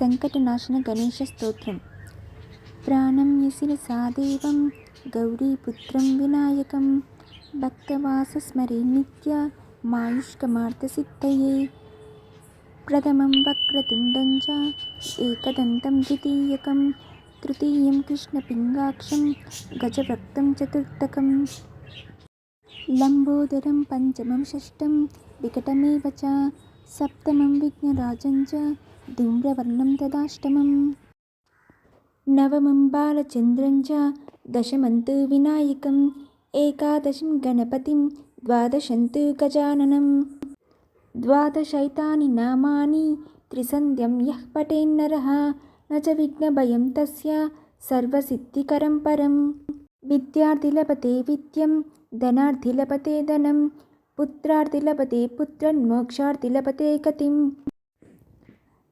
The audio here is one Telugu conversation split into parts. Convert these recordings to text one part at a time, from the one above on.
సంకటనాశన గణేశ స్తోత్రం. ప్రాణం యశిరసా సాదేవం గౌరీపుత్రం వినాయకం. భక్తవాస స్మరే నిత్య మాయుష్కమార్థసిద్ధయే ప్రథమం వక్రతుండం చ ఏకదంతం ద్వితీయకం. తృతీయం కృష్ణపింగాక్షం గజభక్తం చతుర్థకం. లంబోదరం పంచమం షష్టం వికటమేవ చ సప్తమం విఘ్నరాజం చ ధూమ్రవర్ణం తదాష్టమం నవమం బాలచంద్రం చ దశమం తు వినాయకం ఏకాదశం గణపతిం ద్వాదశం తు గజాననం. ద్వాదశైతాని నామాని త్రిసంధ్యం యః పఠేన్నరः న చ విఘ్నభయం తస్య సర్వసిద్ధికరం పరం. విద్యార్థి లభతే విద్యం ధనార్థి లభతే ధనం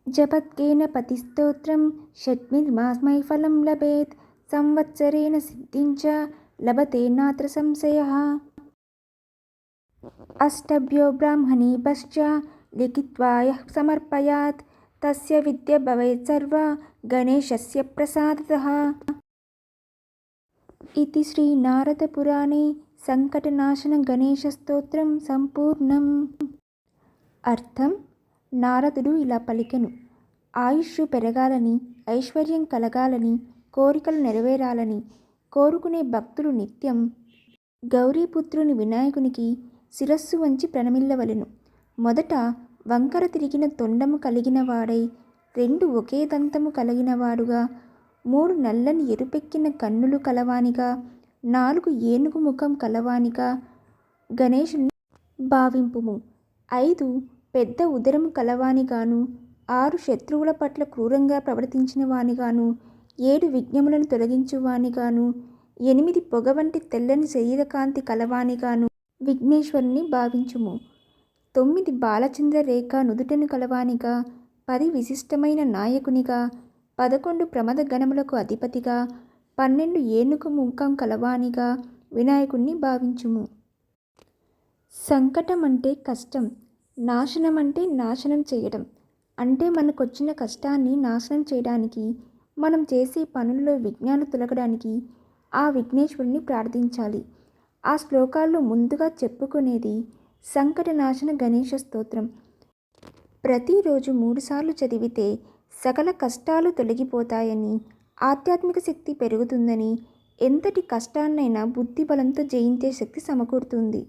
జపత్కేన పతిస్తోత్రం షట్మిర్మాస్మైఫలం లభేత్ సంవత్సరేణ సిద్ధించ చ లభతే నాత్ర సంశయः. అష్టభ్యో బ్రాహ్మణీపశ్చ లిఖిత్వా యः సమర్పయాత్ తస్య విద్య భవేత్ సర్వ గణేశస్య ప్రసాదతः. ఇది శ్రీ నారద పురాణే సంకటనాశన గణేశస్తోత్రం సంపూర్ణం. అర్థం? నారదుడు ఇలా పలికెను. ఆయుష్షు పెరగాలని ఐశ్వర్యం కలగాలని కోరికలు నెరవేరాలని కోరుకునే భక్తులు నిత్యం గౌరీపుత్రుని వినాయకునికి శిరస్సు వంచి ప్రణమిల్లవలెను. మొదట వంకర తిరిగిన తొండము కలిగిన వాడై రెండు ఒకే దంతము కలిగినవాడుగా మూడు నల్లని ఎరుపెక్కిన కన్నులు కలవానిగా నాలుగు ఏనుగు ముఖం కలవానిగా గణేశుని భావింపుము. ఐదు పెద్ద ఉదరము కలవానిగాను ఆరు శత్రువుల పట్ల క్రూరంగా ప్రవర్తించిన వానిగాను ఏడు విఘ్నములను తొలగించువానిగాను ఎనిమిది పొగ వంటి తెల్లని శరీరకాంతి కలవానిగాను విఘ్నేశ్వరుని భావించుము. తొమ్మిది బాలచంద్ర రేఖ నుదుటను కలవానిగా పది విశిష్టమైన నాయకునిగా పదకొండు ప్రమద గణములకు అధిపతిగా పన్నెండు ఏనుగు ముఖం కలవానిగా వినాయకుణ్ణి భావించుము. సంకటం అంటే కష్టం. నాశనం అంటే నాశనం చేయడం. అంటే మనకొచ్చిన కష్టాన్ని నాశనం చేయడానికి మనం చేసే పనుల్లో విఘ్నాలు తొలగడానికి ఆ విఘ్నేశ్వరుని ప్రార్థించాలి. ఆ శ్లోకాల్లో ముందుగా చెప్పుకునేది సంకటనాశన గణేష స్తోత్రం. ప్రతిరోజు మూడుసార్లు చదివితే సకల కష్టాలు తొలగిపోతాయని ఆధ్యాత్మిక శక్తి పెరుగుతుందని ఎంతటి కష్టాన్నైనా బుద్ధి బలంతో జయించే శక్తి సమకూరుతుంది.